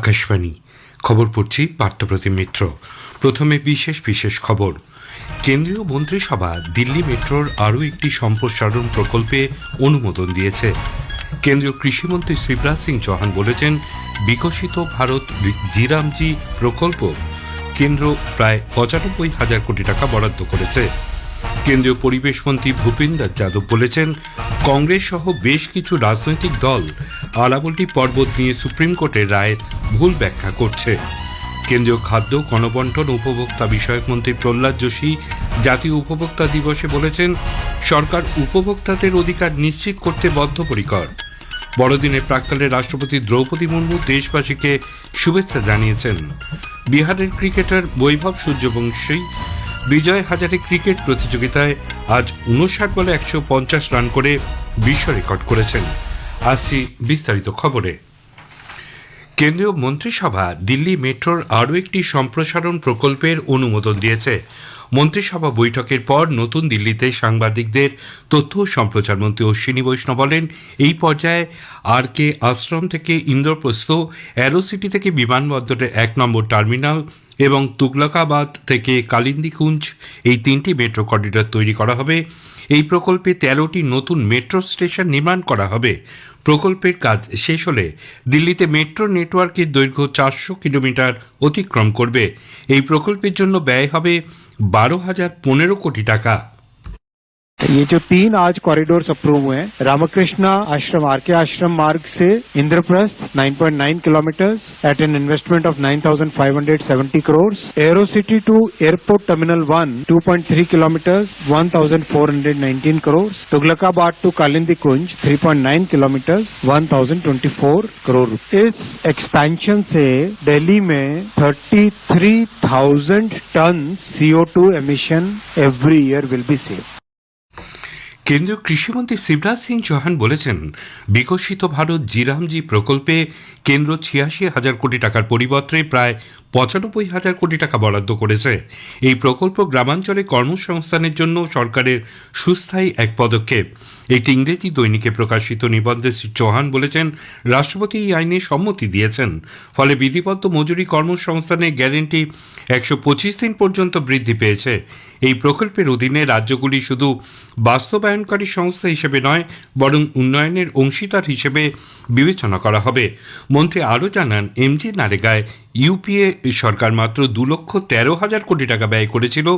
আকাশবাণী। খবর পড়ছি পার্থপ্রতিম মিত্র। প্রথমে বিশেষ বিশেষ খবর। কেন্দ্রীয় মন্ত্রিসভা দিল্লি মেট্রোর আরও একটি সম্প্রসারণ প্রকল্পে অনুমোদন দিয়েছে। কেন্দ্রীয় কৃষিমন্ত্রী শিবরাজ সিং চৌহান বলেছেন, বিকশিত ভারত জিরামজি প্রকল্প কেন্দ্র প্রায় পঁচানব্বই হাজার কোটি টাকা বরাদ্দ করেছে। কেন্দ্রীয় পরিবেশ মন্ত্রী ভূপেন্দ্র যাদব বলেছেন, কংগ্রেস সহ বেশ কিছু রাজনৈতিক দল আরাবল্লী পর্বত নিয়ে সুপ্রিম কোর্টের রায়ের ভুল ব্যাখ্যা করছে। কেন্দ্রীয় খাদ্য, গণবন্টন উপভোক্তা বিষয়ক মন্ত্রী প্রহ্লাদ যোশী জাতীয় উপভোক্তা দিবসে বলেছেন, সরকার উপভোক্তাদের অধিকার নিশ্চিত করতে বদ্ধপরিকর। বড়দিনের প্রাক্কালে রাষ্ট্রপতি দ্রৌপদী মুর্মু দেশবাসীকে শুভেচ্ছা জানিয়েছেন। বিহারের ক্রিকেটার বৈভব সূর্যবংশী বিজয় হাজারে ক্রিকেট প্রতিযোগিতায় আজ উনষাট বলে একশো পঞ্চাশ রান করে বিশ্ব রেকর্ড করেছেন। আসছি বিস্তারিত খবরে। কেন্দ্রীয় মন্ত্রিসভা দিল্লি মেট্রোর আরও একটি সম্প্রসারণ প্রকল্পের অনুমোদন দিয়েছে। মন্ত্রিসভা বৈঠকের পর নতুন দিল্লিতে সাংবাদিকদের তথ্য ও সম্প্রচার মন্ত্রী অশ্বিনী বৈষ্ণব বলেন, এই পর্যায়ে আর কে আশ্রম থেকে ইন্দ্রপ্রস্থ অ্যারোসিটি থেকে বিমানবন্দরের এক নম্বর টার্মিনাল এবং তুগলকাবাদ থেকে কালিন্দিকুঞ্জ এই তিনটি মেট্রো করিডর তৈরি করা হবে। এই প্রকল্পে তেরোটি নতুন মেট্রো স্টেশন নির্মাণ করা হবে। প্রকল্পের কাজ শেষ হলে দিল্লিতে মেট্রো নেটওয়ার্কের দৈর্ঘ্য চারশো কিলোমিটার অতিক্রম করবে। এই প্রকল্পের জন্য ব্যয় হবে বারো হাজার পনেরো কোটি টাকা। ये जो तीन आज कॉरिडोर्स अप्रूव हुए हैं रामकृष्णा आश्रम आर के आश्रम मार्ग से Indraprastha 9.9 kilometres at an investment of 9,570 crore aero city to airport terminal 1 2.3 kilometres 1,419 crore Tughlakabad to Kalindi Kunj 3.9 kilometres 1,024 crore इस एक्सपेंशन से दिल्ली में 33,000 tonne CO2 emission every year will be saved. কেন্দ্রীয় কৃষিমন্ত্রী শিবরাজ সিং চৌহান বলেছেন, বিকশিত ভারত জিরামজি প্রকল্পে কেন্দ্র ছিয়াশি হাজার কোটি টাকার পরিবর্তে প্রায় পঁচানব্বই হাজার কোটি টাকা বরাদ্দ করেছে। এই প্রকল্প গ্রামাঞ্চলে কর্মসংস্থানের জন্য সরকারের সুস্থায়ী এক পদক্ষেপ। একটি ইংরেজি দৈনিকে প্রকাশিত নিবন্ধে শ্রী চৌহান বলেছেন, রাষ্ট্রপতি এই আইনে সম্মতি দিয়েছেন। ফলে বিধিবদ্ধ মজুরি কর্মসংস্থানের গ্যারেন্টি একশো পঁচিশ দিন পর্যন্ত বৃদ্ধি পেয়েছে। এই প্রকল্পের অধীনে রাজ্যগুলি শুধু বাস্তবায়নকারী সংস্থা হিসেবে নয়, বরং উন্নয়নের অংশীদার হিসেবে বিবেচনা করা হবে। মন্ত্রী আরও জানান, এমজি নারেগায় ইউপিএ সরকার মাত্র দু লক্ষ তেরো হাজার কোটি টাকা ব্যয় করেছিল।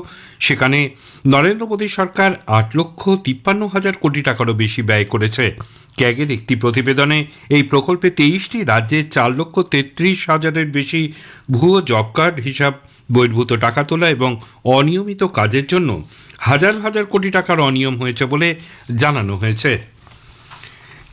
সেখানে নরেন্দ্র মোদী সরকার আট লক্ষ তিপ্পান্ন হাজার কোটি টাকারও বেশি ব্যয় করেছে। ক্যাগের একটি প্রতিবেদনে এই প্রকল্পে তেইশটি রাজ্যে চার লক্ষ তেত্রিশ হাজারের বেশি ভুয়ো জব কার্ড হিসাব, বহির্ভূত টাকা তোলা এবং অনিয়মিত কাজের জন্য হাজার হাজার কোটি টাকার অনিয়ম হয়েছে বলে জানানো হয়েছে।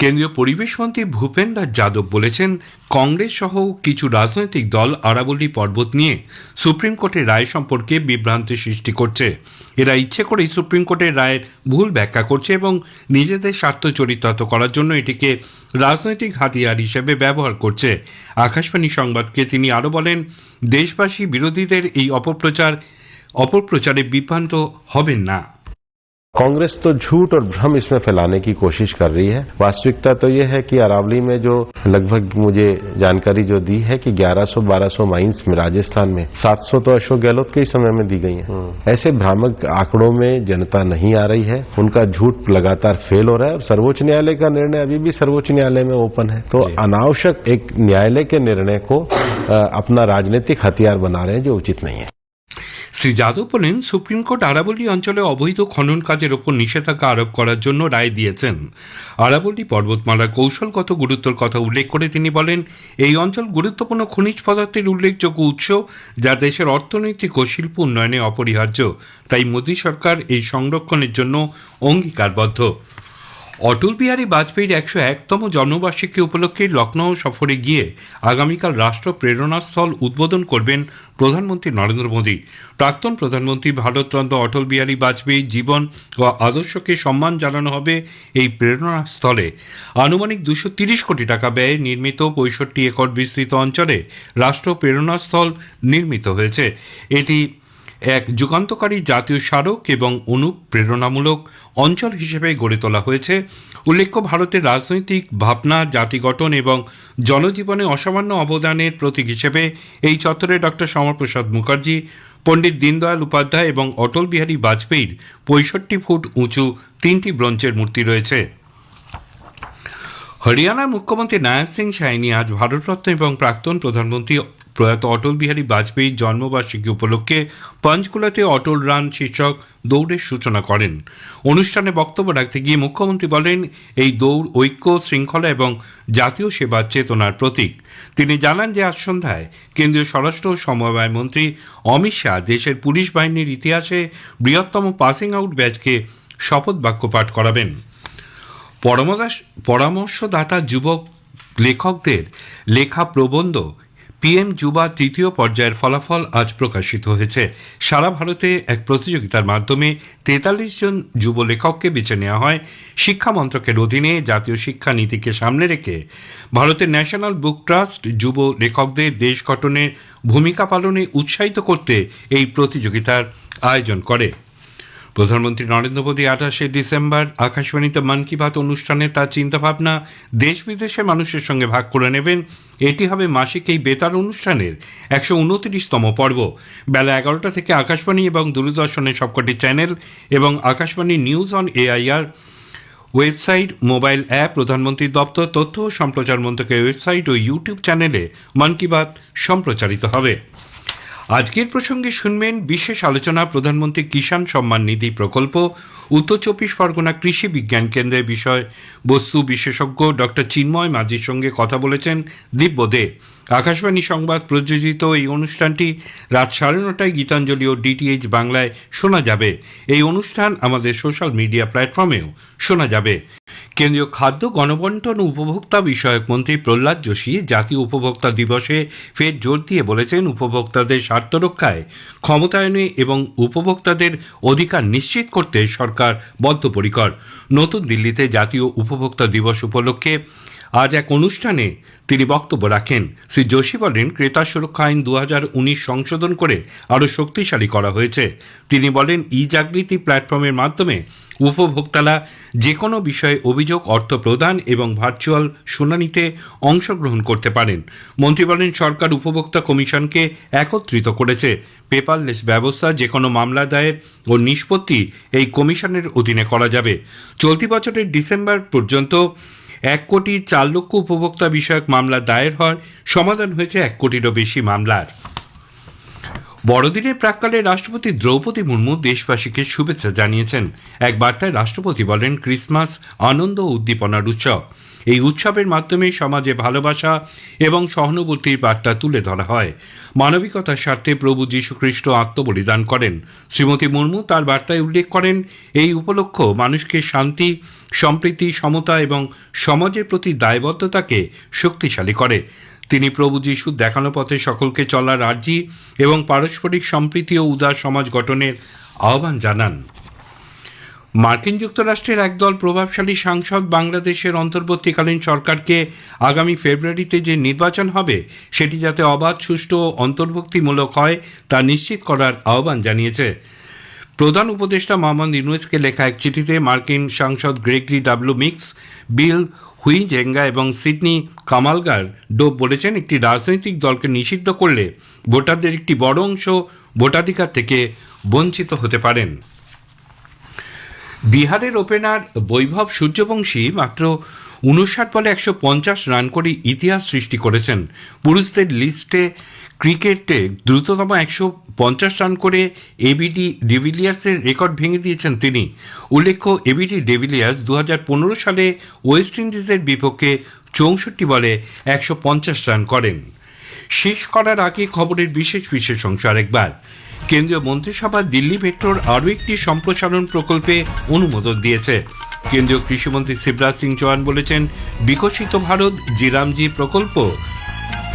কেন্দ্রীয় পরিবেশ মন্ত্রী ভূপেন্দ্র যাদব বলেছেন, কংগ্রেস সহ কিছু রাজনৈতিক দল আরাবল্লী পর্বত নিয়ে সুপ্রিম কোর্টের রায় সম্পর্কে বিভ্রান্তি সৃষ্টি করছে। এরা ইচ্ছে করেই সুপ্রিম কোর্টের রায়ের ভুল ব্যাখ্যা করছে এবং নিজেদের স্বার্থ চরিতার্থ করার জন্য এটিকে রাজনৈতিক হাতিয়ার হিসেবে ব্যবহার করছে। আকাশবাণী সংবাদকে তিনি আরও বলেন, দেশবাসী বিরোধীদের এই অপপ্রচার, অপপ্রচারে বিভ্রান্ত হবেন না। कांग्रेस तो झूठ और भ्रम इसमें फैलाने की कोशिश कर रही है। वास्तविकता तो ये है कि अरावली में जो लगभग मुझे जानकारी जो दी है कि 1100 1200 माइंस में राजस्थान में 700 तो अशोक गहलोत के ही समय में दी गई हैं। ऐसे भ्रामक आंकड़ों में जनता नहीं आ रही है। उनका झूठ लगातार फेल हो रहा है और सर्वोच्च न्यायालय का निर्णय अभी भी सर्वोच्च न्यायालय में ओपन है। तो अनावश्यक एक न्यायालय के निर्णय को अपना राजनीतिक हथियार बना रहे हैं जो उचित नहीं है। শ্রী যাদব বলেন, সুপ্রিম কোর্ট আরাবল্লী অঞ্চলে অবৈধ খনন কাজের ওপর নিষেধাজ্ঞা আরোপ করার জন্য রায় দিয়েছেন। আরাবল্লী পর্বতমালার কৌশলগত গুরুত্বর কথা উল্লেখ করে তিনি বলেন, এই অঞ্চল গুরুত্বপূর্ণ খনিজ পদার্থের উল্লেখযোগ্য উৎস, যা দেশের অর্থনৈতিক ও শিল্প উন্নয়নে অপরিহার্য। তাই মোদী সরকার এই সংরক্ষণের জন্য অঙ্গীকারবদ্ধ। অটল বিহারী বাজপেয়ীর একশো একতম জন্মবার্ষিকী উপলক্ষে লখনৌ সফরে গিয়ে আগামীকাল রাষ্ট্র প্রেরণাস্থল উদ্বোধন করবেন প্রধানমন্ত্রী নরেন্দ্র মোদী। প্রাক্তন প্রধানমন্ত্রী ভারতরত্ন অটল বিহারী বাজপেয়ীর জীবন ও আদর্শকে সম্মান জানানো হবে এই প্রেরণাস্থলে। আনুমানিক দুশো তিরিশ কোটি টাকা ব্যয়ে নির্মিত পঁয়ষট্টি একর বিস্তৃত অঞ্চলে রাষ্ট্র প্রেরণাস্থল নির্মিত হয়েছে। এটি এক যুগান্তকারী জাতীয় স্মারক এবং অনুপ্রেরণামূলক অঞ্চল হিসেবে গড়ে তোলা হয়েছে। উল্লেখ্য, ভারতের রাজনৈতিক ভাবনা, জাতি গঠন এবং জনজীবনে অসামান্য অবদানের প্রতীক হিসেবে এই চত্বরে ডক্টর শ্যামাপ্রসাদ মুখার্জি, পণ্ডিত দীনদয়াল উপাধ্যায় এবং অটল বিহারী বাজপেয়ীর পঁয়ষট্টি ফুট উঁচু তিনটি ব্রঞ্চের মূর্তি রয়েছে। হরিয়ানার মুখ্যমন্ত্রী নায়ব সিং সাইনি আজ ভারতরত্ন এবং প্রাক্তন প্রধানমন্ত্রী প্রয়াত অটল বিহারী বাজপেয়ীর জন্মবার্ষিকী উপলক্ষে পঞ্চকুলাতে অটল রান শীর্ষক দৌড়ের সূচনা করেন। অনুষ্ঠানে বক্তব্য রাখতে গিয়ে মুখ্যমন্ত্রী বলেন, এই দৌড় ঐক্য, শৃঙ্খলা এবং জাতীয় সেবার চেতনার প্রতীক। তিনি জানান যে আজ সন্ধ্যায় কেন্দ্রীয় স্বরাষ্ট্র ও সমবায় মন্ত্রী অমিত শাহ দেশের পুলিশ বাহিনীর ইতিহাসে বৃহত্তম পাসিং আউট ব্যাচকে শপথ বাক্য পাঠ করাবেন। পরামর্শদাতা যুবক লেখকদের লেখা প্রবন্ধ পিএম যুবা তৃতীয় পর্যায়ের ফলাফল আজ প্রকাশিত হয়েছে। সারা ভারতে এক প্রতিযোগিতার মাধ্যমে তেতাল্লিশ জন যুব লেখককে বেছে নেওয়া হয়। শিক্ষা মন্ত্রকের অধীনে জাতীয় শিক্ষা নীতিকে সামনে রেখে ভারতের ন্যাশনাল বুক ট্রাস্ট যুব লেখকদের দেশ গঠনে ভূমিকা পালনে উৎসাহিত করতে এই প্রতিযোগিতার আয়োজন করে। প্রধানমন্ত্রী নরেন্দ্র মোদী আঠাশে ডিসেম্বর আকাশবাণীতে মন কি বাত অনুষ্ঠানে তার চিন্তাভাবনা দেশ বিদেশের মানুষের সঙ্গে ভাগ করে নেবেন। এটি হবে মাসিক এই বেতার অনুষ্ঠানের একশো উনত্রিশতম পর্ব। বেলা এগারোটা থেকে আকাশবাণী এবং দূরদর্শনের সবকটি চ্যানেল এবং Akashvani news on AIR website, mobile app প্রধানমন্ত্রীর দপ্তর, তথ্য ও সম্প্রচার মন্ত্রকের ওয়েবসাইট ও ইউটিউব চ্যানেলে মন কি বাত সম্প্রচারিত হবে। আজকের প্রসঙ্গে শুনবেন বিশেষ আলোচনা প্রধানমন্ত্রী কিষাণ সম্মান নিধি প্রকল্প, উত্তর চব্বিশ পরগনা কৃষি বিজ্ঞান কেন্দ্রের বিষয়, বস্তু বিশেষজ্ঞ ডক্টর চিন্ময় মাঝির সঙ্গে কথা বলেছেন দিব্য দে। আকাশবাণী সংবাদ প্রযোজিত এই অনুষ্ঠানটি রাত সাড়ে নটায় গীতাঞ্জলি ও ডিটিএইচ বাংলায় শোনা যাবে। এই অনুষ্ঠান আমাদের সোশ্যাল মিডিয়া প্ল্যাটফর্মেও শোনা যাবে। কেন্দ্রীয় খাদ্য, গণবন্টন উপভোক্তা বিষয়ক মন্ত্রী প্রহ্লাদ যোশী জাতীয় উপভোক্তা দিবসে ফের জোর দিয়ে বলেছেন, উপভোক্তাদের স্বার্থ রক্ষায় ক্ষমতায়নে এবং উপভোক্তাদের অধিকার নিশ্চিত করতে সরকার বদ্ধপরিকর। নতুন দিল্লিতে জাতীয় উপভোক্তা দিবস উপলক্ষে আজ এক অনুষ্ঠানে তিনি বক্তব্য রাখেন। শ্রী যোশী বলেন, ক্রেতা সুরক্ষা আইন দু হাজার উনিশ সংশোধন করে আরও শক্তিশালী করা হয়েছে। তিনি বলেন ই জাগৃতি প্ল্যাটফর্মের মাধ্যমে উপভোক্তারা যে কোনো বিষয়ে অভিযোগ, অর্থ প্রদান এবং ভার্চুয়াল শুনানিতে অংশগ্রহণ করতে পারেন। মন্ত্রী বলেন, সরকার উপভোক্তা কমিশনকে একত্রিত করেছে। পেপারলেস ব্যবস্থা যে কোনো মামলা দায়ের ও নিষ্পত্তি এই কমিশনের অধীনে করা যাবে। চলতি বছরের ডিসেম্বর পর্যন্ত এক কোটি চার লক্ষ উপভোক্তা বিষয়ক মামলা দায়ের হওয়ার সমাধান হয়েছে এক কোটিরও বেশি মামলার। বড়দিনের প্রাককালে রাষ্ট্রপতি দ্রৌপদী মুর্মু দেশবাসীকে শুভেচ্ছা জানিয়েছেন। এক বার্তায় রাষ্ট্রপতি বলেন, ক্রিসমাস আনন্দ ও উদ্দীপনার উৎসব। এই উৎসবের মাধ্যমে সমাজে ভালোবাসা এবং সহানুভূতির বার্তা তুলে ধরা হয়। মানবিকতার স্বার্থে প্রভু যীশুখ্রিস্ট আত্মবলিদান করেন। শ্রীমতী মুর্মু তার বার্তায় উল্লেখ করেন, এই উপলক্ষ মানুষকে শান্তি, সম্প্রীতি, সমতা এবং সমাজের প্রতি দায়বদ্ধতাকে শক্তিশালী করে। তিনি প্রভু যিশুর দেখানো পথে সকলকে চলার আর্জি এবং পারস্পরিক সম্প্রীতি ও উদার সমাজ গঠনের আহ্বান জানান। মার্কিন যুক্তরাষ্ট্রের একদল প্রভাবশালী সাংসদ বাংলাদেশের অন্তর্বর্তীকালীন সরকারকে আগামী ফেব্রুয়ারিতে যে নির্বাচন হবে, সেটি যাতে অবাধ, সুষ্ঠু ও অন্তর্ভুক্তিমূলক হয়, তা নিশ্চিত করার আহ্বান জানিয়েছে। প্রধান উপদেষ্টা মোহাম্মদ ইউনুসকে লেখা এক চিঠিতে মার্কিন সাংসদ Gregory W Meeks, Bill Huizenga এবং সিডনি কামালগার ডোব বলেছেন একটি রাজনৈতিক দলকে নিষিদ্ধ করলে ভোটারদের একটি বড় অংশ ভোটাধিকার থেকে বঞ্চিত হতে পারেন। বিহারের ওপেনার বৈভব সূর্যবংশী মাত্র উনষাট বলে একশো পঞ্চাশ রান করে ইতিহাস সৃষ্টি করেছেন। পুরুষদের লিস্টে ক্রিকেটে দ্রুততম একশো পঞ্চাশ রান করে এবিডি ডিভিলিয়ার্সের রেকর্ড ভেঙে দিয়েছেন তিনি। উল্লেখ্য এবিডি ডিভিলিয়ার্স দু সালে ওয়েস্ট ইন্ডিজের বিপক্ষে চৌষট্টি বলে একশো পঞ্চাশ রান করেন। শেষ করার আগে খবরের বিশেষ বিশেষ অংশ আরেকবার। কেন্দ্রীয় মন্ত্রিসভা দিল্লি মেট্রোর আরও একটি সম্প্রসারণ প্রকল্পে অনুমোদন দিয়েছে। কেন্দ্রীয় কৃষিমন্ত্রী শিবরাজ সিং চৌহান বলেছেন, বিকশিত ভারত জিরামজি প্রকল্প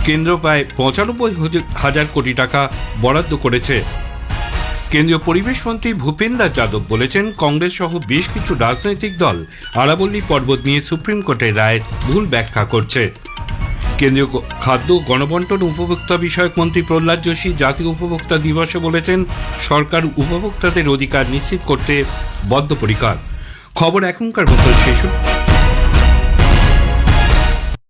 কেন্দ্র প্রায় পঁচানব্বই হাজার কোটি টাকা বরাদ্দ করেছে। কেন্দ্রীয় পরিবেশ মন্ত্রী ভূপেন্দ্র যাদব বলেছেন, কংগ্রেস সহ বেশ কিছু রাজনৈতিক দল আরাবল্লী পর্বত নিয়ে সুপ্রিম কোর্টের রায়ের ভুল ব্যাখ্যা করছে। কেন্দ্রীয় খাদ্য গণবন্টন উপভোক্তা বিষয়ক মন্ত্রী প্রহ্লাদ যোশী জাতীয় উপভোক্তা দিবসে বলেছেন, সরকার উপভোক্তাদের অধিকার নিশ্চিত করতে বদ্ধপরিকর। খবর এখনকার মতো শেষ।